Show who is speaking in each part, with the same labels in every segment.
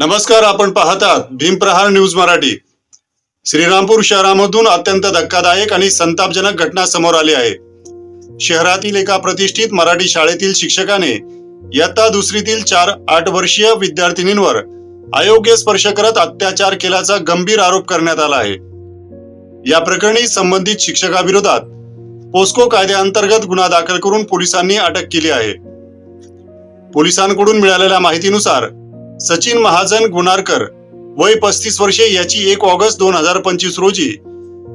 Speaker 1: नमस्कार आपण पाहतात भीमप्रहार न्यूज मराठी. श्रीरामपूर शहरामधून अत्यंत धक्कादायक आणि संतापजनक घटना समोर आली आहे. शहरातील एका प्रतिष्ठित मराठी शाळेतील शिक्षकाने इयत्ता दुसरीतील चार आठ वर्षीय विद्यार्थिनींवर अयोग्य स्पर्श करत अत्याचार केल्याचा गंभीर आरोप करण्यात आला आहे. या प्रकरणी संबंधित शिक्षकाविरोधात पोस्को कायद्याअंतर्गत गुन्हा दाखल करून पोलिसांनी अटक केली आहे. पोलिसांकडून मिळालेल्या माहितीनुसार सचिन महाजन गुणारकर वय पस्तीस वर्षे याची एक ऑगस्ट दोन हजार पंचवीस रोजी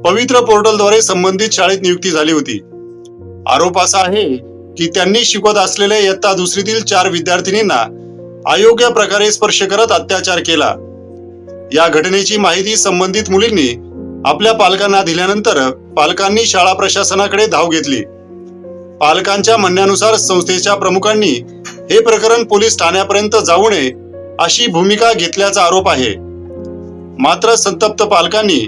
Speaker 1: पवित्र पोर्टलद्वारे संबंधित शाळेत नियुक्ती झाली होती. आरोप असा आहे की त्यांनी शिकवत असलेल्या इयत्ता दुसरीतील चार विद्यार्थिनींना अयोग्य प्रकारे स्पर्श करत अत्याचार केला. या घटनेची माहिती संबंधित मुलींनी आपल्या पालकांना दिल्यानंतर पालकांनी शाळा प्रशासनाकडे धाव घेतली. पालकांच्या म्हणण्यानुसार संस्थेच्या प्रमुखांनी हे प्रकरण पोलीस ठाण्यापर्यंत जाऊ नये अशी भूमिका घेतल्याचा आरोप आहे. मात्र संतप्त पालकांनी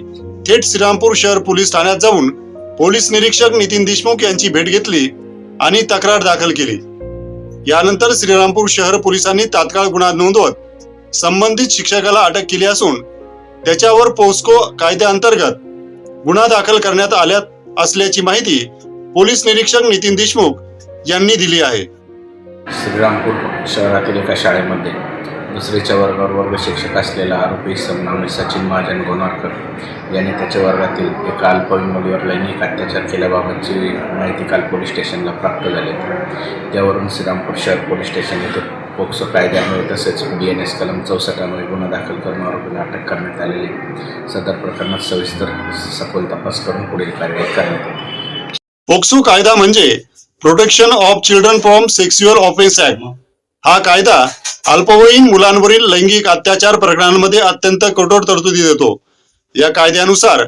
Speaker 1: थेट श्रीरामपूर शहर पोलीस ठाण्यात जाऊन पोलीस निरीक्षक नितीन देशमुख यांची भेट घेतली आणि तक्रार दाखल केली. यानंतर श्रीरामपूर शहर पोलिसांनी तात्काळ गुन्हा नोंदवत संबंधित शिक्षकाला अटक केली असून त्याच्यावर पोस्को कायद्याअंतर्गत गुन्हा दाखल करण्यात आल्या असल्याची माहिती पोलीस निरीक्षक नितीन देशमुख यांनी दिली आहे.
Speaker 2: श्रीरामपूर शहरातील एका शाळेमध्ये दुसरीच्या वर्गावर वर्ग शिक्षक असलेला आरोपी समनामे सचिन महाजन गोनारकर याने त्याच्या वर्गातील एका अल्पवयीन मुलीवर लैंगिक अत्याचार केल्याबाबतची माहिती काल पोलीस स्टेशनला प्राप्त झाली. त्यावरून श्रीरामपूर शहर पोलीस स्टेशन येथे पोक्सो कायद्यामुळे तसेच डी एन एस कलम चौसष्ट गुन्हा दाखल करून आरोपीला अटक करण्यात आलेली. सदर प्रकरणात सविस्तर सखोल तपास करून पुढील कार्यवाही करण्यात
Speaker 1: पोक्सो कायदा म्हणजे protection of children from sexual offence act. हा कायदा अल्पवयीन मुलांवरील लैंगिक अत्याचार प्रकरणांमध्ये अत्यंत कठोर तरतुदी देतो. या कायद्यानुसार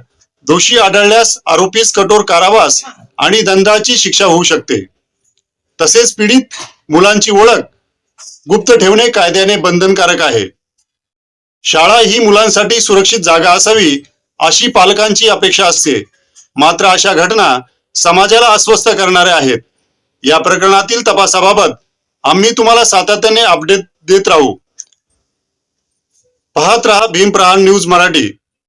Speaker 1: दोषी आढळल्यास आरोपीस कठोर कारावास आणि दंडाची शिक्षा होऊ शकते. तसेच पीडित मुलांची ओळख गुप्त ठेवणे कायद्याने बंधनकारक आहे. शाळा ही मुलांसाठी सुरक्षित जागा असावी अशी पालकांची अपेक्षा असते. मात्र अशा घटना समाजाला अस्वस्थ करणाऱ्या आहेत. या प्रकरणातील तपासाबाबत आम्ही तुम्हाला सातत्याने अपडेट देत राहू. पाहत राहा भीम प्रहार न्यूज मराठी.